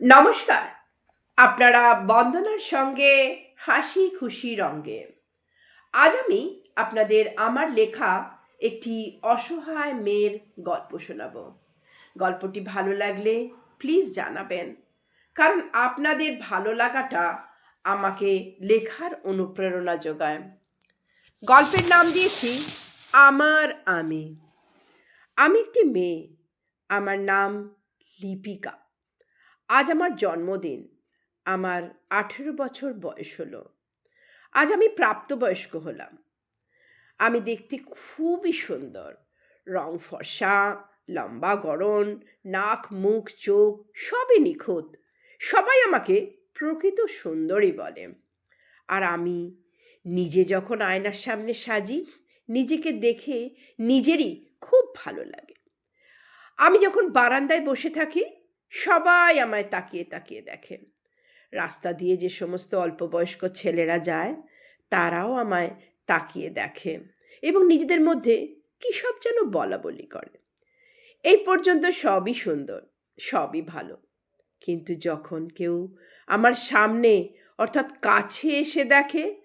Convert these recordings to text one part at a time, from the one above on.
নমস্কার। আপনারা বন্দনার সঙ্গে হাসি খুশি রঙ্গে আজ আমি আপনাদের আমার লেখা একটি অসহায় মেয়ের গল্প শোনাব। গল্পটি ভালো লাগলে প্লিজ জানাবেন, কারণ আপনাদের ভালো লাগাটা আমাকে লেখার অনুপ্রেরণা যোগায়। গল্পের নাম দিয়েছি, আমার আমি। আমি একটি মেয়ে, আমার নাম লিপিকা। আজ আমার জন্মদিন। আমার আঠেরো বছর বয়স হলো। আজ আমি প্রাপ্তবয়স্ক হলাম। আমি দেখতে খুবই সুন্দর। রং ফর্সা, লম্বা গড়ন, নাক, মুখ, চোখ সবই নিখুঁত। সবাই আমাকে প্রকৃত সুন্দরী বলে। আর আমি নিজে যখন আয়নার সামনে সাজি, নিজেকে দেখে নিজেরই খুব ভালো লাগে। আমি যখন বারান্দায় বসে থাকি সবাই আমায় তাকিয়ে তাকিয়ে দেখে। রাস্তা দিয়ে যে সমস্ত অল্প বয়স্ক ছেলেরা যায়, তারাও আমায় তাকিয়ে দেখে এবং নিজেদের মধ্যে কী সব যেন বলা বলি করে। এই পর্যন্ত সবই সুন্দর, সবই ভালো। কিন্তু যখন কেউ আমার সামনে অর্থাৎ কাছে এসে দেখে,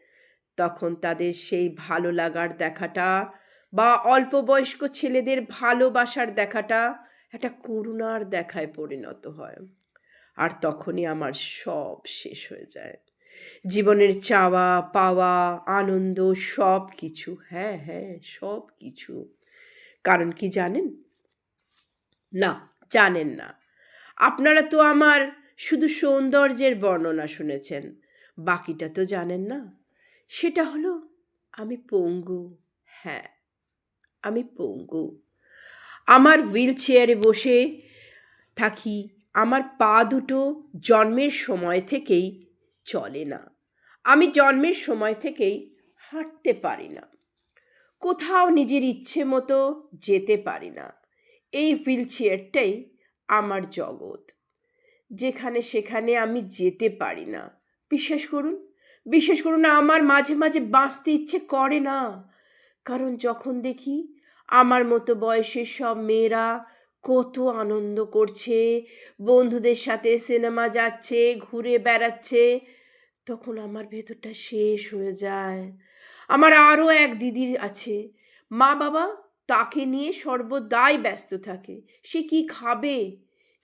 তখন তাদের সেই ভালো লাগার দেখাটা বা অল্প বয়স্ক ছেলেদের ভালোবাসার দেখাটা একটা করুণার দেখায় পরিণত হয়। আর তখনই আমার সব শেষ হয়ে যায়। জীবনের চাওয়া, পাওয়া, আনন্দ সব কিছু হ্যাঁ হ্যাঁ সব কিছু কারণ কি জানেন? না জানেন না। আপনারা তো আমার শুধু সৌন্দর্যের বর্ণনা শুনেছেন। বাকিটা তো জানেন না। সেটা হলো, আমি পঙ্গু। হ্যাঁ আমি পঙ্গু। আমার হুইল চেয়ারে বসে থাকি, আমার পা দুটো জন্মের সময় থেকেই চলে না। আমি জন্মের সময় থেকেই হাঁটতে পারি না। কোথাও নিজের ইচ্ছে মতো যেতে পারি না। এই হুইল চেয়ারটাই আমার জগৎ। যেখানে সেখানে আমি যেতে পারি না। বিশ্বাস করুন বিশ্বাস করুন আমার মাঝে মাঝে বাঁচতে ইচ্ছে করে না। কারণ যখন দেখি আমার মতো বয়সের সব মেয়েরা কত আনন্দ করছে, বন্ধুদের সাথে সিনেমা যাচ্ছে, ঘুরে বেড়াচ্ছে। তখন আমার ভেতরটা শেষ হয়ে যায়। আমার আরও এক দিদির আছে। মা বাবা তাকে নিয়ে সর্বদাই ব্যস্ত থাকে। সে কি খাবে?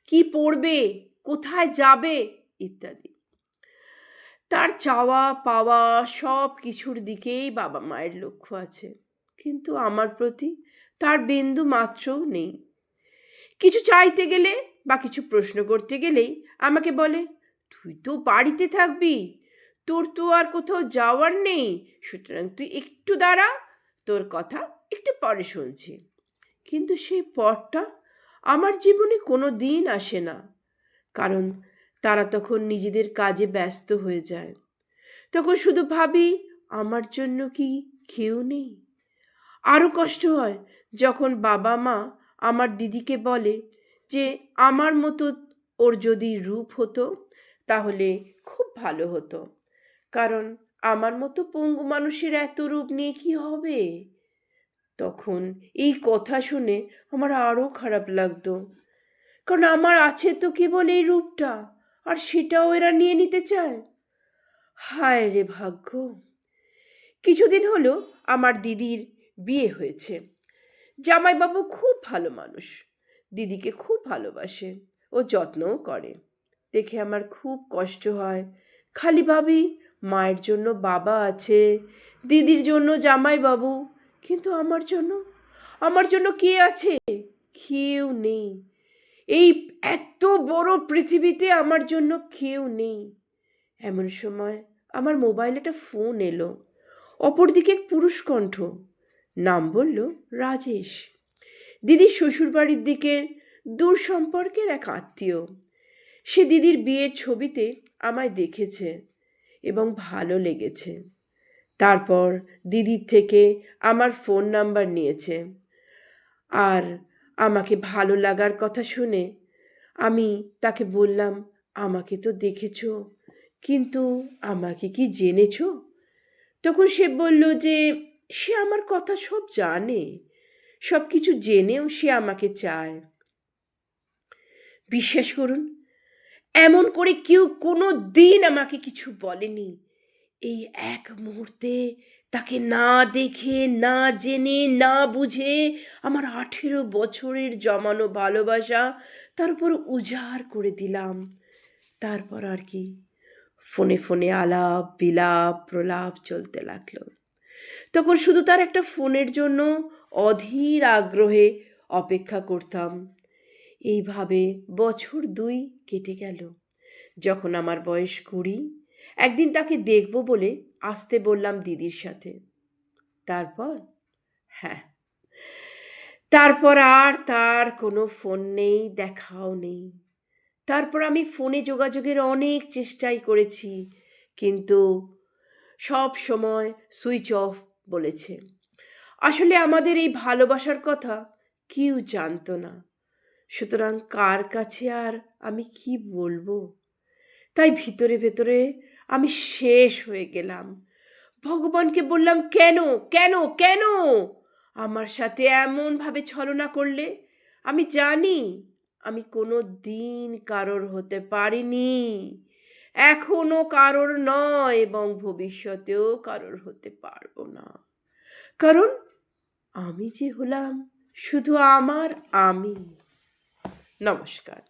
কি পড়বে? কোথায় যাবে? ইত্যাদি। তার চাওয়া পাওয়া সব কিছুর দিকেই বাবা মায়ের লক্ষ্য আছে। কিন্তু আমার প্রতি তার বিন্দু মাত্রও নেই। কিছু চাইতে গেলে বা কিছু প্রশ্ন করতে গেলেই আমাকে বলে, তুই তো বাড়িতে থাকবি, তোর তো আর কোথাও যাওয়ার নেই, সুতরাং তুই একটু দাঁড়া, তোর কথা একটু পরে শুনছি। কিন্তু সেই পরটা আমার জীবনে কোনো দিন আসে না, কারণ তারা তখন নিজেদের কাজে ব্যস্ত হয়ে যায়। তখন শুধু ভাবি, আমার জন্য কি কেউ নেই? আরও কষ্ট হয় যখন বাবা মা আমার দিদিকে বলে যে, আমার মতো ওর যদি রূপ হতো, তাহলে খুব ভালো হতো। কারণ আমার মতো পঙ্গু মানুষের এত রূপ নিয়ে কি হবে? তখন এই কথা শুনে আমার আরও খারাপ লাগতো। কারণ আমার আছে তো কেবল এই রূপটা, আর সেটাও এরা নিয়ে নিতে চায়। হায় রে ভাগ্য! কিছুদিন হলো আমার দিদির বিয়ে হয়েছে। জামাইবাবু খুব ভালো মানুষ। দিদিকে খুব ভালোবাসে ও যত্নও করে। দেখে আমার খুব কষ্ট হয়। খালি ভাবি, মায়ের জন্য বাবা আছে, দিদির জন্য জামাইবাবু। কিন্তু আমার জন্য আমার জন্য কে আছে? কেউ নেই। এই এত বড় পৃথিবীতে আমার জন্য কেউ নেই। এমন সময় আমার মোবাইলে একটা ফোন এলো। অপরদিকে পুরুষ কণ্ঠ। নাম বলল রাজেশ। দিদির শ্বশুরবাড়ির দিকের দূর সম্পর্কের এক আত্মীয়। সে দিদির বিয়ের ছবিতে আমায় দেখেছে এবং ভালো লেগেছে। তারপর দিদির থেকে আমার ফোন নাম্বার নিয়েছে। আর আমাকে ভালো লাগার কথা শুনে আমি তাকে বললাম, আমাকে তো দেখেছ, কিন্তু আমাকে কি জেনেছ? তখন সে বলল যে সে আমার কথা সব জানে, সব কিছু জেনেও সে আমাকে চায়। বিশ্বাস করুন, এমন করে কেউ কোনো দিন আমাকে কিছু বলেনি। এই এক মুহূর্তে তাকে না দেখে, না জেনে, না বুঝে আমার আঠেরো বছরের জমানো ভালোবাসা তার উপর উজাড় করে দিলাম। তারপর আর কি, ফোনে ফোনে আলাপ বিলাপ প্রলাপ চলতে লাগল। তখন শুধু তার একটা ফোনের জন্য অধীর আগ্রহে অপেক্ষা করতাম। এইভাবে বছর দুই কেটে গেল। যখন আমার বয়স কুড়ি, একদিন তাকে দেখব বলে আসতে বললাম দিদির সাথে। তারপর? হ্যাঁ। তারপর আর তার কোনো ফোন নেই, দেখাও নেই। তারপর আমি ফোনে যোগাযোগের অনেক চেষ্টাই করেছি, কিন্তু সব সময় সুইচ অফ বলেছে। আসলে আমাদের এই ভালোবাসার কথা কেউ জানতো না। সুতরাং কার কাছে আর আমি কি বলব? তাই ভিতরে ভেতরে আমি শেষ হয়ে গেলাম। ভগবানকে বললাম, কেন কেন কেন? আমার সাথে এমনভাবে ছলনা করলে? আমি জানি আমি কোনো দিন কারোর হতে পারিনি। এখনও কারোর নয় এবং ভবিষ্যতেও কারোর হতে পারব না। কারণ আমি যে হলাম, শুধু আমার আমি। নমস্কার।